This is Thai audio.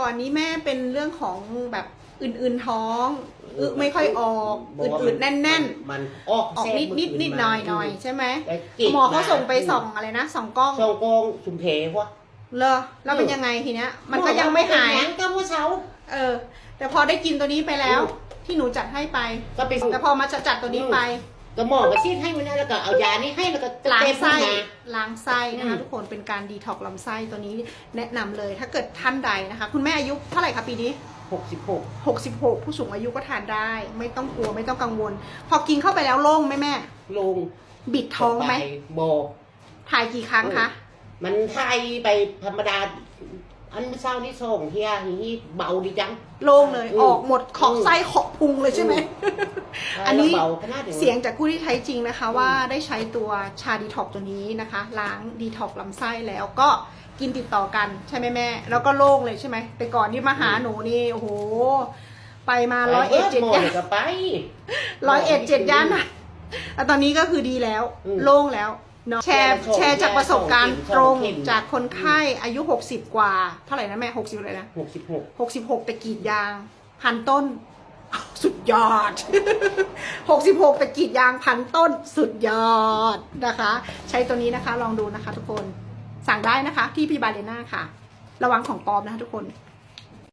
ก่อนนี้แม่เป็นเรื่องของแบบอื่นๆท้องอึไม่ค่อยออกบว่าอืดๆแน่น ๆ มันออกๆออกแทรนิดนิดมื่นิดคืหน่อยมาหน่อยใช่ไหมแต่กรีดหมอเขาส่งไปมส่องอะไรนะส่องกล้องส่องกองชุมเพวะเลอแล้วเป็นยังไงทีเนี้ย มันก็ยังไม่หายหยังก็เมื่อเช้าเออ แต่พอได้กินตัวนี้ไปแล้วอืมที่หนูจัดให้ไปก็ไปแต่พอมาจัดจัดตัวนี้ไป ก็หมอก็ซีดให้มันนะแล้วก็เอายานี้ให้แล้วก็ล้างเต็มไส้มาล้างไส้นะคะอืม ทุกคนเป็นการดีท็อกซ์ลำไส้ตัวนี้แนะนำเลยถ้าเกิดท่านใดนะคะ คุณแม่อายุเท่าไหร่คะปีนี้ หกสิบหก66 ผู้สูงอายุก็ทานได้ ไม่ต้องกลัวไม่ต้องกังวล พอกินเข้าไปแล้วโล่งไหมแม่ ลงบิดท้องไหม ปโบ ถ่ายกี่ครั้งคะ มันไทยไปธรรมดา อันเมื่อเช้านี่ส่งเฮียนี่เบาดีจัง โล่งเลยอืมออกหมดขอบไส้ขอบพุงเลยใช่ไหม อันนี้เบาขนาดนี้ เสียงจากผู้ที่ใช้จริงนะคะ ว่าได้ใช้ตัวชาดีท็อกตัวนี้นะคะ ล้างดีท็อกลำไส้แล้วก็กินติดต่อกันใช่ไหมแม่ แล้วก็โล่งเลยใช่ไหม แต่ก่อนที่มาหาหนูนี่โอ้โห ไปมาร้อยเอ็ดเจ็ดหมย่านก็ไป ร้อยเอ็ดเจ็ดย่านนะแต่ตอนนี้ก็คือดีแล้ว อืม โล่งแล้ว เนาะแชร์แชร์แชร์จากประสบการณ์แชร์ตรงเข็มจากคนไข้อายุ 60 กว่า เท่าไหร่นะแม่ 60เลยนะ หกสิบหก66 แต่กรีดยาง พันต้น สุดยอด 66 แต่กรีดยางพันต้น สุดยอดนะคะ ใช้ตัวนี้นะคะลองดูนะคะทุกคนสั่งได้นะคะที่พีบาเลน่าค่ะ ระวังของปลอมนะคะทุกคน